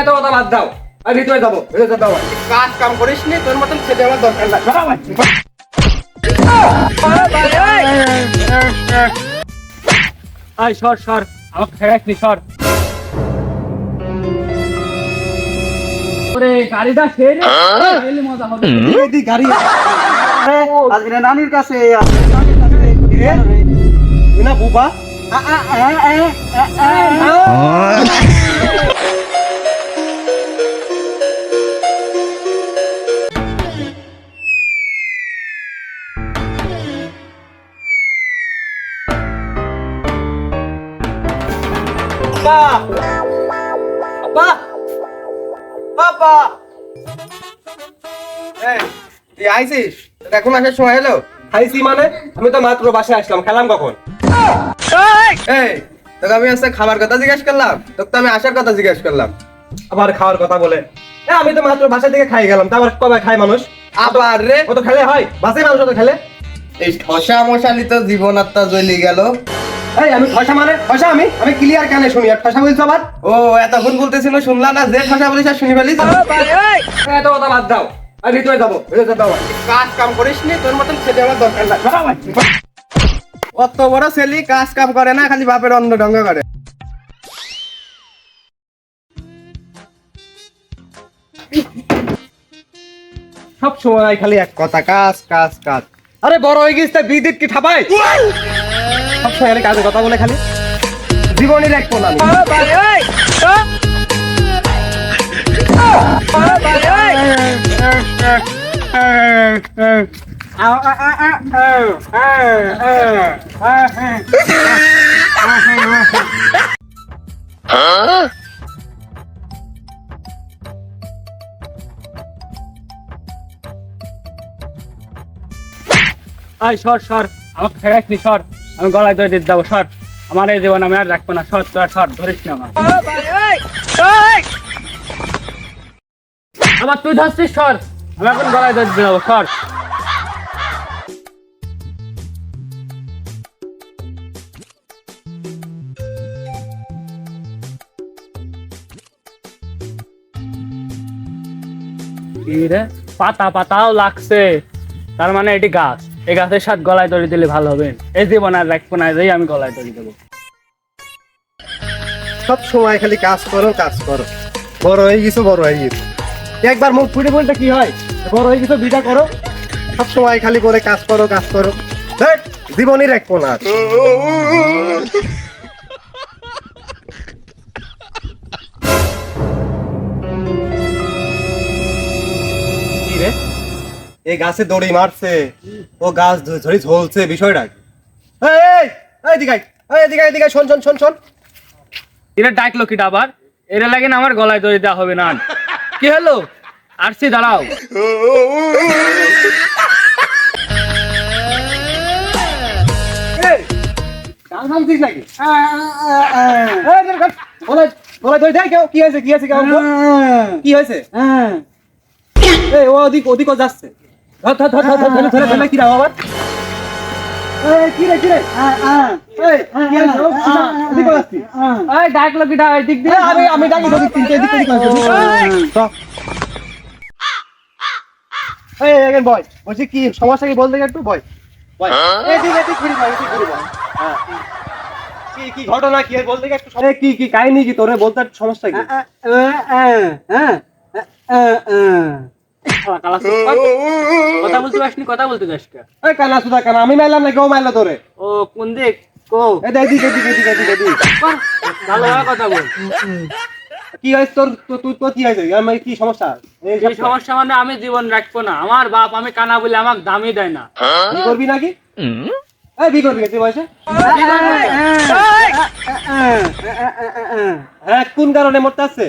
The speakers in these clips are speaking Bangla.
এত কথা বাদ দাও। আর ভিতরে যাব ভিতরে যাব কাজ কাম করিস নি তোর মতন ছেলে আমার দরকার নাই। আয় সর সর। আমাকে ফেরাস নি সর। ওরে গাড়িটা সেরে তাহলে মজা হবে। গাড়ি। আজকে নানির কাছে না বুবা। বাবা আইছিস এখন আসার সময় হলো? আইসি মানে? আমি তো মাত্র বাসায় আসলাম খেলাম কখন? এই! তোকে আমি আজকে খাবার কথা জিজ্ঞেস করলাম? তোকে তো আমি আসার কথা জিজ্ঞেস করলাম। আবার খাওয়ার কথা বলে। এ, আমি তো মাত্র বাসা থেকে খাই গেলাম তারপর কবে খায় মানুষ? আবার রে! ও তো খেলে হয় বাসে মানুষ তো খেলে? এই ঠসা মশালি তো জীবন আত্মা জ্বলি গেল। এই আমি ঠসা মানে? ঠসা আমি? আমি ক্লিয়ার কানে শুনি আর ঠসা বলছো আবার? ও এতক্ষণ বলতেছিল শুনলা না যে ঠসা বলিস আর শুনি ফেলিস এত কথা বাদ দাও। আর ভিতরে যাব ভিতরে যাব কাজ কাম করিস নি তোর মতন ছেলে আমার দরকার নাই। অত বড় ছেলি কাজ কাম করে না খালি বাপের ঢঙ্গ করে। সব সময় খালি এক কথা কাজ কাজ কাজ। আরে বড় হয়ে গেছিস তা বিদ্যুৎ কি ঠাপাই? সব সময় খালি কাজের কথা বলে খালি। জীবনই রাখব না আমি। আয়, সর সর। আমাকে ফেরাস নি সর। আমি গলায় ধরে দিতে যাব সর। আমার এই জীবন আমি আর রাখব না। সর, তোর সর, ধরিস না আমার আবার তুই ধরছিস, সর। আমি এখন গলায় ধরে দিতে যাব, সর। পাতা পাতাও লাগছে। তার মানে এটি গাছ। এই গাছের সাথে গলায় দড়ি দিলে ভালো হবে। এই জীবন আর রাখব না, এই আমি গলায় দড়ি দেবো। সব সময় খালি কাজ করো কাজ করো। বড় হয়ে গেছো, বড় হয়ে গেছো। একবার মুখ ফুটে বলতে কি হয়? বড় হয়ে গেছো বিটা করো। সব সময় খালি করে কাজ করো কাজ করো। ধ্যাৎ, জীবনই রাখব না আর। কি রে? এই গাছে দড়ি মারছে। ও গাছ ধরে ঝলছে বিষয়টা? এই এই, এই এই দিকে আয়, এদিকে শোন শোন শোন শোন। এরা ডাকলো কিটা আবার? এরা লাগে না আমার গলায় দড়ি দেওয়া হবে না। কি হলো আসছি দাঁড়াও কি হয়েছে কি হয়েছে। কি হয়েছে ও ওদিক যাচ্ছে ধর ধর ধর ধর ধর ধরে ধরে ধরে আমি ডাকি বয় বলছি কি সমস্যা কি বলতে একটু বয়। বয়। এদিক এদিক ঘুরি বয় এদিক ঘুরি বয়। হ্যাঁ। কি কি ঘটনা কি বলতে একটু কি কি কাহিনী কি তোরে? বলতে একটু সমস্যা কি? চুপ কর। কথা বলতে পারিসনি কথা বলতে যাস এই কানা সুদা কানা? আমি মারলাম না কেউ মারলো তোরে ও কোন দিক? কো? এই দেখ এদিক এদিক এদিক এদিক এদিক। কর। ভালোভাবে কথা বল। কি হয়েছে তোর তুই তো কি হয়েছে আমার কি সমস্যা? এই এই সমস্যা মানে আমি জীবন রাখব না। আমার বাপ আমি কানা বলে আমাকে দামই দেয় না। কি করবি নাকি? এই বি করবি তুই বয়সে? হ্যাঁ কোন কারণে মরতে আসছে?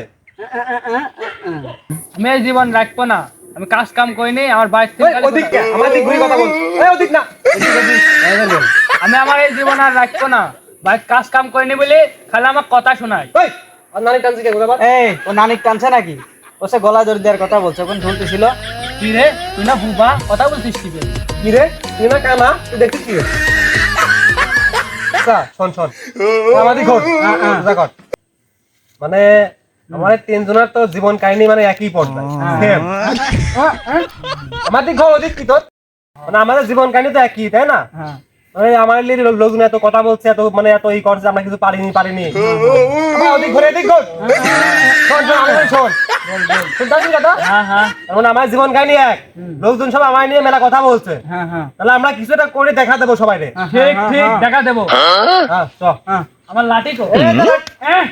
আমি জীবন রাখব না। আমি কাজ কাম করি নি আমার বাইশ ওই, ওদিক কে? আমার দিক ঘুরে কথা বল। এই ওদিক না। আমি আমার এই জীবন আর রাখব না। ভাই কাজ কাম করিনি বলে খালি আমার কথা শোনায়। নানি টানছি এই ও নানিক টানছে নাকি? ও সে গলা ধরে দেওয়ার কথা বলছে ওখানে ঝুলতেছিল কি রে তুই না বুবা? কথা বলছিস কি রে? কি রে? তুই না কানা? তুই দেখছিস কি রে? আচ্ছা, শোন শোন। আমাদের ঘর। মানে আমাদের তিনজনের তো জীবন কাহিনী মানে একই পর্যায়ে। Same. আমাদের ঘর অধিক কি তোর? মানে আমাদের জীবন কাহিনী তো একই তাই না? মানে আমার লোকজন এত কথা বলছে এত মানে এত ই করছে আমরা কিছু পারিনি পারিনি। ওদিক ঘুরে এদিক ঘুর। হ্যাঁ হ্যাঁ। আমার জীবন কাহিনী এক। লোকজন সব আমার নিয়ে মেলা কথা বলছে। হ্যাঁ হ্যাঁ। তাহলে আমরা কিছুটা করে দেখা দেবো সবাই ঠিক ঠিক দেখা দেবো। হ্যাঁ আমার লাঠি হ্যাঁ।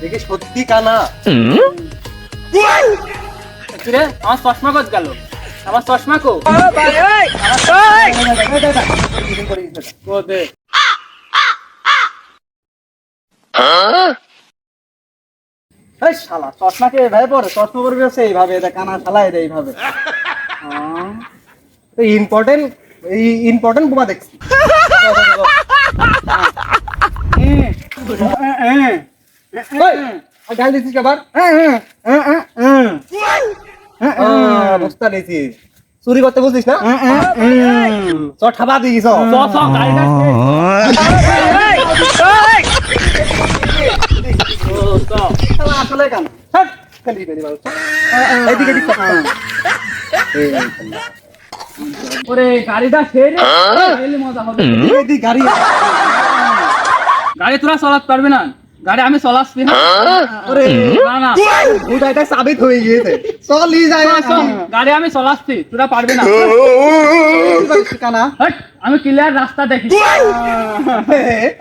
দেখি সত্যি কানা। কিরে? আমার চশমা কোথ গেল? আমার চশমা কো? শালা চশমাকে এইভাবে পরে? চশমা পরবি হচ্ছে এইভাবে এটা কানা শালা এটা এইভাবে। ইম্পর্টেন্ট এই ইম্পর্টেন্ট বোমা দেখছি। ওই, আর গাল দিচ্ছিস কি আবার আহ, বস্তা নিয়েছিস চুরি করতে বলছিস না? চ ঠাবা দিয়েছিস চ। চ গাড়িটা আসলে কানা এইদিকে এদিকে ওরে গাড়িটা সেরে মজা হবে। এদিকে গাড়ি গাড়ি তোরা চলাতে পারবি না। গাড়ি আমি চলাচ্ছি না না। ওটা এটা সাবিত হয়ে গিয়েছে। চল যায় গাড়ি আমি চলাচ্ছি তোরা পারবি না। আমি ক্লিয়ার রাস্তা দেখি।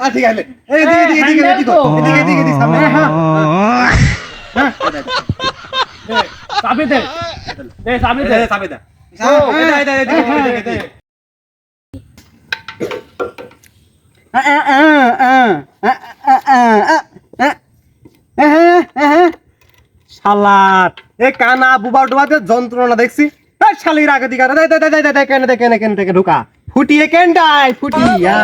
আ ঠিক আছে। এই এদিকে এদিকে এদিকে হ্যান্ডেল এদিকে তো। এদিকে এদিকে এদিকে সামনে। হ্যাঁ, দে, চাবি দে। দে চাবি দে। এই সাবিত এদিকে এ কানা বুবা ডুবাতে যন্ত্রণা দেখছি। শালির আগে দিকে কেন কেন কেন ঢুকা। ফুটিয়ে কেনটাই ফুটিয়া।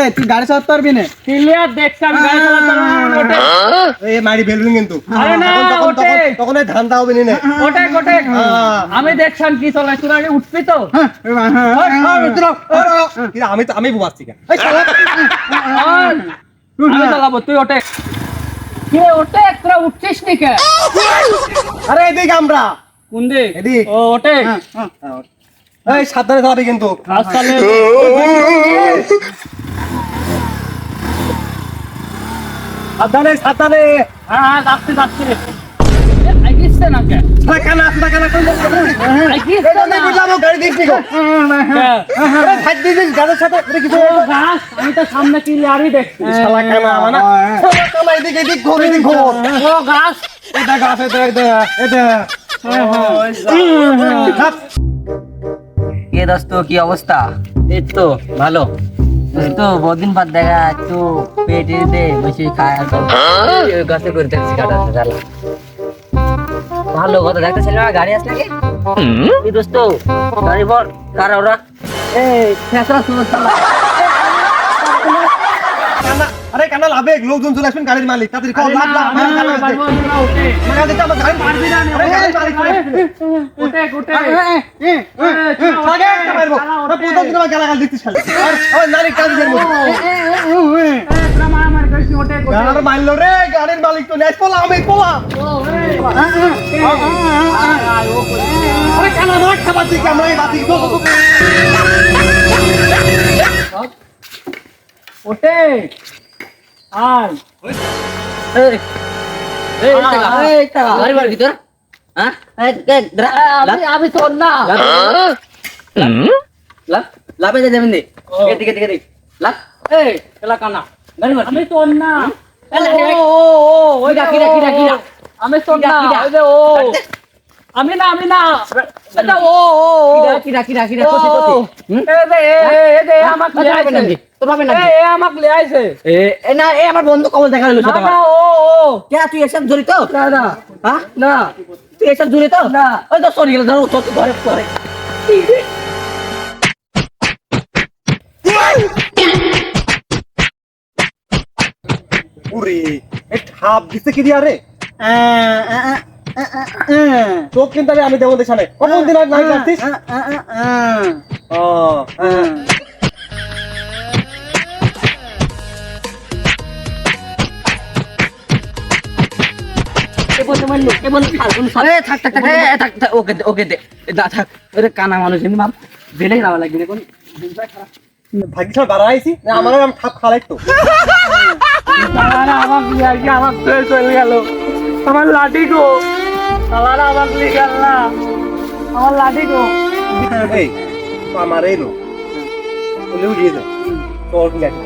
এই তুই গাড়ি চালাতে পারবি না? ক্লিয়ার দেখছি আমি গাড়ি চালাতে পারব না, মারি বেলুন কিন্তু। আরে না, তখন তখন এই ধান্দা হবে না ওটে ওটে হ্যাঁ। আমি দেখছাম কি চলে তোরা আগে উঠবি তো? আমি তো আমি বুবাচ্ছি কেন এই শালা। আর, আমি চালাবো তুই ওটে কে ওটে তোরা উঠছিস নি কে? আরে এদিকে আমরা। কোন দিক? এদিক। ও ওটে এই সাবধানে চালাবি কিন্তু। সাবধানে সাবধানে হ্যাঁ হ্যাঁ যাচ্ছি যাচ্ছি এ, আইগিসছে না কে সামনে ক্লিয়ারই দেখছি শালা কানা মানে শালা কানা এদিকে এদিক ঘুর এদিক ঘুর গাছ এটা গাছ এটা এটা এটা কে দোস্ত কি অবস্থা এই তো ভালো দোস্ত বহুদিন পর দেখা একটু পেটে দে বসে খায় আর গাছে করে দেখছি কাটা জ্বালা। ভালো কথা দেখতেছিল না গাড়ি আসলে কি? দোস্ত গাড়ি বল কার ওরা এই ফেসরা শুনো কানা লাভে লোকজন চলে আসবেন গাড়ির মালিক তাড়াতাড়ি কল লাভ লাভ আমার। গাড়ি দিতে আমার গাড়ি পারবি না গাড়ির মালিক উঠে আগে একটা মারবো পুতো দিন আমার গালাগাল দিচ্ছিস খালি আর আমার নারী কাজের মধ্যে গাড়ি মারলো রে গাড়ির মালিক তো নেই পোলা আমি পোলা আরে কানা মার খাবার দিকে আমরা এই বাতি গো, গো, গো। ওটে আর গাড়ি বার ভিতর হ্যাঁ আমি আমি তোর না লাভ লাভে যা যাবেন এদিকে দিকে দিকে লাভ এই এলা কানা গাড়ি বার আমি তোর না ও, ও, ওই দেখো, কিরা, কিরা, কিরা? আমি তোর না ওই যে ও? আমি না আমি না। এটা ও এ, এ, যে, এ আমাকে তোর আইছে। এ, এ আমাকে লিয়ে আইছে। এ এ না এ আমার বন্ধু কবল দেখা না, ও, ও। কে তুই এসব জড়িত? না, না, হ্যাঁ? না। তুই এসব জড়িত? না। ওই তো সরি গেল ধরো তো ঘরে ঘরে ওরে এই ঠাপ দিছে কি দিয়া রে? চোখ কিন্তু আমি আমি দেবো সামনে। কখন দিন আগে নাইট আসছিস? ও হ্যাঁ। আরে ভাগ্য সব বাড়া আইছি আমার ঠাপ খালাই তো। আমার লাঠি গো। সালারা আমার না। আমার লাঠি গো এই তো। আমার এই লোক বলে উড়িয়ে দাও তোর কি আছে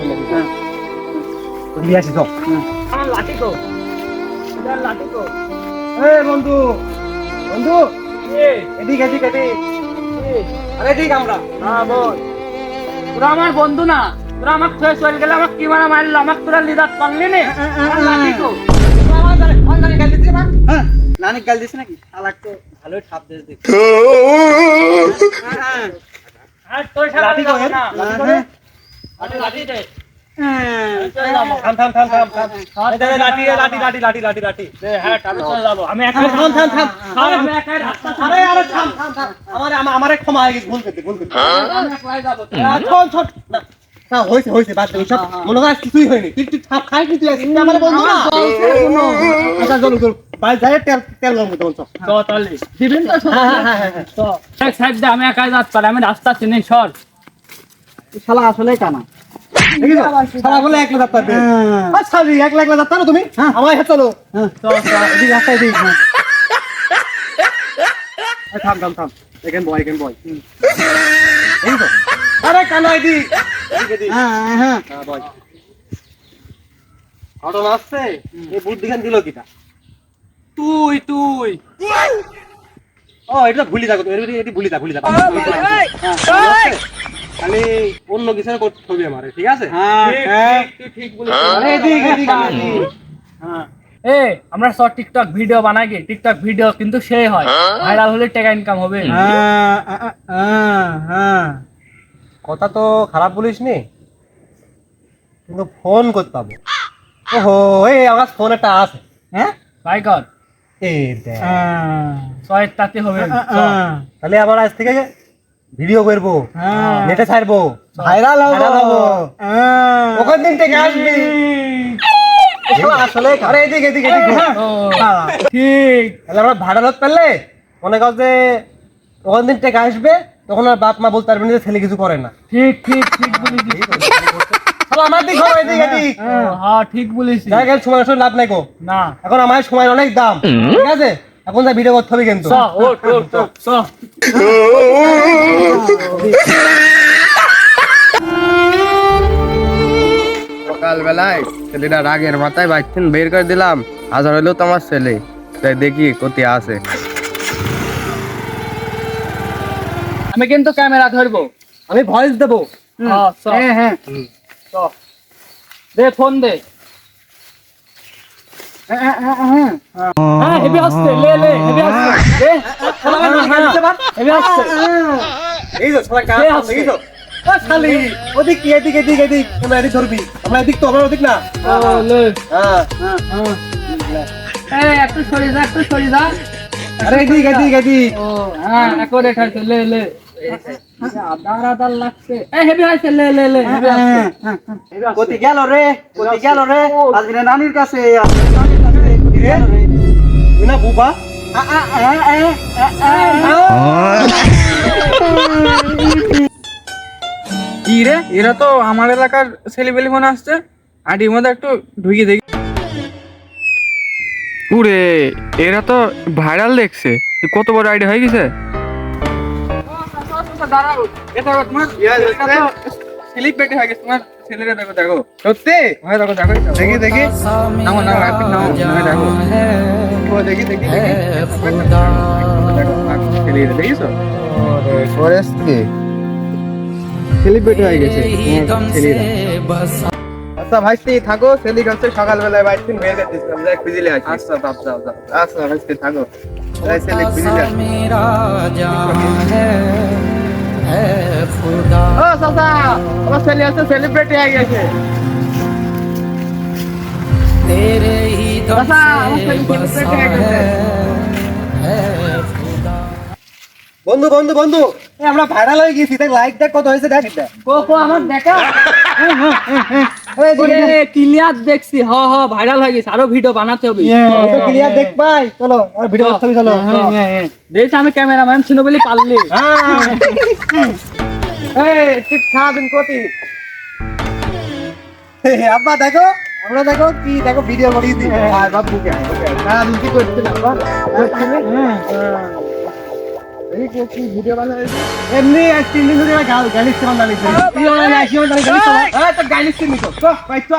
আসি তো আমার লাঠি গো লাঠি গো এই বন্ধু। বন্ধু। এ। এদিক এদিক এদিক। আরে এদিক আমরা। হ্যাঁ বল। তোরা আমার বন্ধু না। তোরা আমার ছেলে চলে গেলে আমাকে কি মারা মারলো? আমাকে তোরা লিদার পারলি নে? আমার লাঠি গো নানি গাল দিস নাকি? শালাক তো ভালোই ঠাপ দিস দেখ আর তোর সাথে যাব না। লাঠি লাঠি দে হ্যাঁ তাহলে চলে যাব আমি একা থাম থাম থাম থাম। আমি একাই রাস্তা আরে আরে থাম থাম থাম। আমার ক্ষমা হয়ে ভুল করতে ভুল করতে। হয়েছে হয়েছে বাদ সব মনে হয় কিছুই হয়নি। তুই তুই খাই কিন্তু আমার বন্ধু না। আচ্ছা চলো চলো। বাইরে যাই তেল তেল গরম করতে বলছো। দিবেন তো হ্যাঁ হ্যাঁ হ্যাঁ হ্যাঁ তো এক সাইড দিয়ে আমি একাই যাচ্ছি আমি রাস্তা চিনি সর। শালা আসলে কানা। দেখিছো? বলে এক লাখ যাত্রা এক লাখ যাত্রা না তুমি? আমার হাতে চলো। চল চল এদিক রাস্তায় এদিক হ্যাঁ। থাম থাম থাম। এখান বয় এখান বয়? এই তো আরে এদিক হ্যাঁ হ্যাঁ। হ্যাঁ বয়। ঘটনা আসছে এই দিল কিটা? তুই তুই। ও এটা ভুলি থাকো এটি এটি ভুলি থাক ভুলি থাক। খালি অন্য কিছু করতে হবে আমার ঠিক আছে? তুই ঠিক বলেছিস। হ্যাঁ। এ আমরা শর্ট টিকটক ভিডিও বানাই টিকটক ভিডিও কিন্তু সেই হয়। ভাইরাল হলে টাকা ইনকাম হবে। কথা তো খারাপ বলিস নি? কিন্তু ফোন করতে পাবো ওহো এই আমার ফোন একটা আছে। হ্যাঁ ভাই কর। এই তাতে হবে। তাহলে আবার আজ থেকে ভিডিও করব। নেটে ছাড়বো। ভাইরাল হব। ওখান দিন থেকে আসবি। আসলে আরে এদিক এদিক এদিক। ঠিক। তাহলে আমরা ভাড়া লোক পেলে মনে কর যে ওখান দিন থেকে আসবে তখন আর বাপ মা বলতে পারবে না যে ছেলে কিছু করে না। ঠিক ঠিক ঠিক বলেছিস। আমার দিক হবে এদিক এদিক। হ্যাঁ ঠিক বলেছিস। যাই গেল সময় সময় লাভ নাই গো না। এখন আমার সময় অনেক দাম। ঠিক আছে? এখন যা ভিডিও করতে হবে কিন্তু। চ ওট ওট ওট, চ। সকালবেলায় ছেলেটা রাগের মাথায় বাইকছেন বের করে দিলাম। হাজার হইলেও তোমার ছেলে। তাই দেখি কোথায় আছে। আমি কিন্তু ক্যামেরা ধরবো। আমি ভয়েস দেবো। হ্যাঁ, হ্যাঁ। দে ফোন দে। একটু সরে যা একটু সরে যা। আরে এদিক এদিক এদিক। ও হ্যাঁ একো দেখাচ্ছে লে লে। কি রে? এরা তো আমার এলাকার ছেলেবেলি মনে আসছে আডির মধ্যে একটু ঢুকিয়ে দেখি উরে এরা তো ভাইরাল দেখছে। কত বড় আইডিয়া হয়ে গেছে? স্লিপ হয়ে গেছে তোমার ছেলেরা দেখো দেখো। সত্যি? হ্যাঁ দেখো দেখো দেখি। দেখি নামো নামো একটু নামো হ্যাঁ দেখো। দেখি দেখি দেখি। ছেলেরা দেখিছো ফরেস্ট কে? হয়ে গেছে। ছেলেরা। আচ্ছা ভাইস্তি থাকো। সেলিক হচ্ছে সকালবেলায় দিন বের করে দিচ্ছিলাম যাই খুঁজিলে আসি। আচ্ছা আচ্ছা ভাইস্তি থাকো। যাই সেলিক খুঁজিলে হয়ে গেছে। বন্ধু বন্ধু বন্ধু আমরা ভাইরাল হয়ে গেছি দেখ লাইক দেখ কত হয়েছে দেখ আমার দেখা। ক্লিয়ার দেখছি। হ হ ভাইরাল হয়ে গেছে। আরও ভিডিও বানাতে হবে। ক্লিয়ার দেখ পাই চলো আর ভিডিও করতে হবে চলো। দেখ আমি ক্যামেরাম্যান ছিল বলে পারলি। এই ঠিক সারাদিন কতি। আব্বা দেখো আমরা দেখো কি দেখো ভিডিও আর বাবুকে সারাদিন কি করছিল আব্বা ভিডিও বানাইছি এমনি তিন দিন ধরে গাল কেমন তো ভাই তো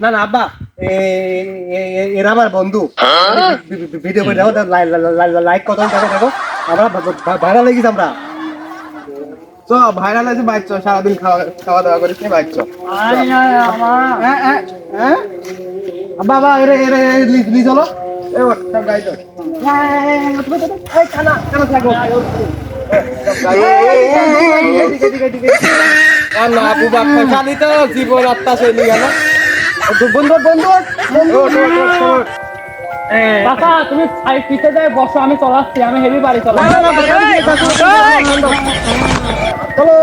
না না আব্বা এ- এ- এ- এরা আমার বন্ধু ভিডিও করে দেখো লাইক কত দেখো দেখো আমরা ভাইরাল হয়ে গেছি আমরা চ ভাইরাল আছে বাইক চ সারাদিন খাওয়া খাওয়া দাওয়া করিস বাইক চ হ্যাঁ হ্যাঁ হ্যাঁ আব্বা আব্বা এরে এরে চল তুমি পিছে যায় বসো আমি চলাচ্ছি আমি হেভি বাড়ি চলা চলো